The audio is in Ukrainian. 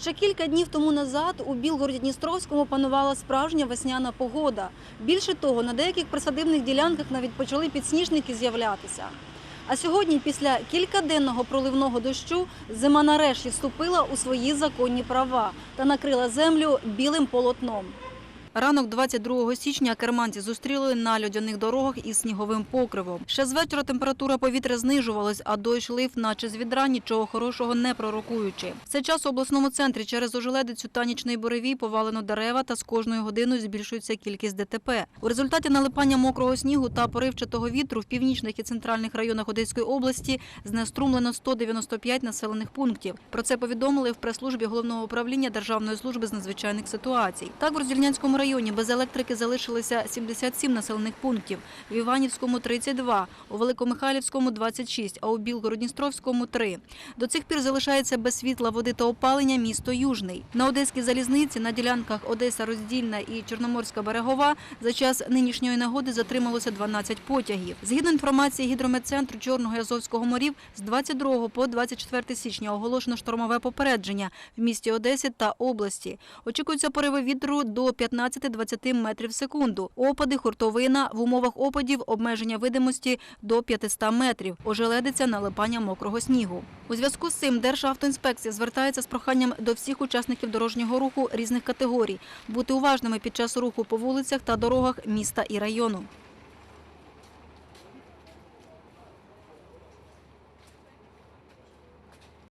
Ще кілька днів тому назад у Білгороді-Дністровському панувала справжня весняна погода. Більше того, на деяких присадибних ділянках навіть почали підсніжники з'являтися. А сьогодні, після кількаденного проливного дощу, зима нарешті вступила у свої законні права та накрила землю білим полотном. Ранок 22 січня керманці зустріли на льодяних дорогах із сніговим покривом. Ще з вечора температура повітря знижувалась, а дощ лив, наче з відра, нічого хорошого не пророкуючи. В цей час у обласному центрі через ожеледицю та нічний буревій повалено дерева та з кожною годиною збільшується кількість ДТП. У результаті налипання мокрого снігу та поривчатого вітру в північних і центральних районах Одеської області знеструмлено 195 населених пунктів. Про це повідомили в прес-службі головного управління Державної служби з надзвичайних ситуацій. Так, в Роздільнянському районі без електрики залишилися 77 населених пунктів, в Іванівському – 32, у Великомихайлівському – 26, а у Білгород-Дністровському – 3. До цих пір залишається без світла, води та опалення місто Южний. На Одеській залізниці на ділянках Одеса-Роздільна і Чорноморська берегова за час нинішньої нагоди затрималося 12 потягів. Згідно інформації гідрометцентру Чорного і Азовського морів, з 22 по 24 січня оголошено штормове попередження в місті Одесі та області. Очікуються пориви вітру до 15-20 метрів в секунду. Опади, хуртовина, в умовах опадів обмеження видимості до 500 метрів. Ожеледиться налипання мокрого снігу. У зв'язку з цим Державтоінспекція звертається з проханням до всіх учасників дорожнього руху різних категорій бути уважними під час руху по вулицях та дорогах міста і району.